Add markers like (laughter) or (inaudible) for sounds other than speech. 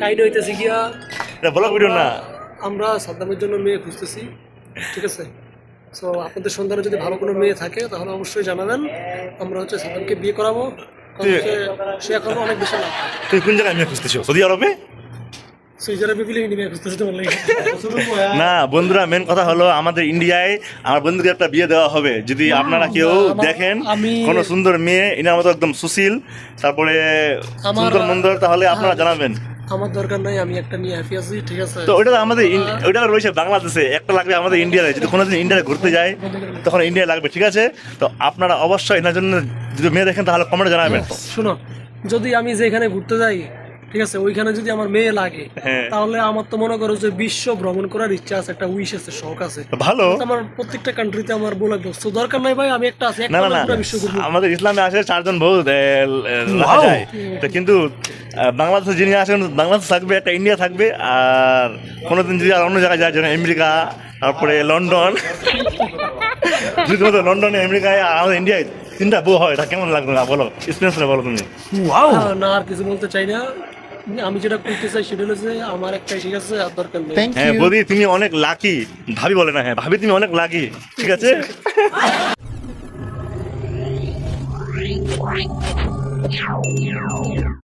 কাহিনী হইতেছে গিয়া এটা ব্লগ ভিডিও না? আমরা সাদ্দামের জন্য মেয়ে খুঁজতেছি ঠিক আছে? সো আপনাদের সন্ধানে যদি ভালো কোনো মেয়ে থাকে তাহলে অবশ্যই জানাবেন। আমরা হচ্ছে সাদ্দামকে বিয়ে করাবো। সে এখন অনেক বেশি লাভ তুই কোন জায়গায় মেয়ে খুঁজতেছো সৌদি আরবে? না বন্ধুরা মেন কথা হলো আমাদের ইন্ডিয়ায় আমার বন্ধুকে একটা বিয়ে দেওয়া হবে। যদি আপনারা কেউ দেখেন কোনো সুন্দর মেয়ে এনার মতো একদম সুশীল তারপরে সুন্দর মন্দর তাহলে আপনারা জানাবেন। আমার দরকার নাই আমি একটা নিয়ে হ্যাপি আছি ঠিক আছে? তো ওটা আমাদের ওটা ওইটা রয়েছে বাংলাদেশে একটা লাগবে আমাদের ইন্ডিয়াতে যদি কোনোদিন ইন্ডিয়াতে ঘুরতে যায় তখন ইন্ডিয়া লাগবে ঠিক আছে? তো আপনারা অবশ্যই এনার জন্য যদি মেয়ে দেখেন তাহলে কমেন্টে জানাবেন। শুনো যদি আমি যেখানে ঘুরতে যাই ঠিক আছে? ওইখানে যদি আমার মেয়ে লাগে হ্যাঁ। তাহলে আমার তো মনে করো যে বিশ্ব ভ্রমণ করার ইচ্ছা আছে একটা উইশ আছে শখ আছে। ভালো। আমার প্রত্যেকটা কান্ট্রিতে আমার বলে তো দরকার নাই ভাই আমি একটা আছে না না না পুরো বিশ্ব ঘুরবো আমাদের ইসলামে আসে চারজন রাখা যায়। তো কিন্তু বাংলাদেশে যিনি আসেন বাংলাদেশ থাকবে একটা ইন্ডিয়া থাকবে আর কোনোদিন যদি আর অন্য জায়গায় যায় যেমন আমেরিকা তারপরে লন্ডন যদি লন্ডনে আমেরিকায় আর আমাদের ইন্ডিয়ায় তিনটা বউ হয় তা কেমন লাগবে না? বলো এক্সপিরিয়েন্স বলো তুমি। না আর কিছু বলতে চাই না। আমি যেটা করতে চাই সেটা হলো যে আমার একটা ঠিক আছে আর দরকার নেই। হ্যাঁ বৌদি তুমি অনেক লাকি ভাবি বলে না হ্যাঁ ভাবি তুমি অনেক লাকি ঠিক আছে? (laughs)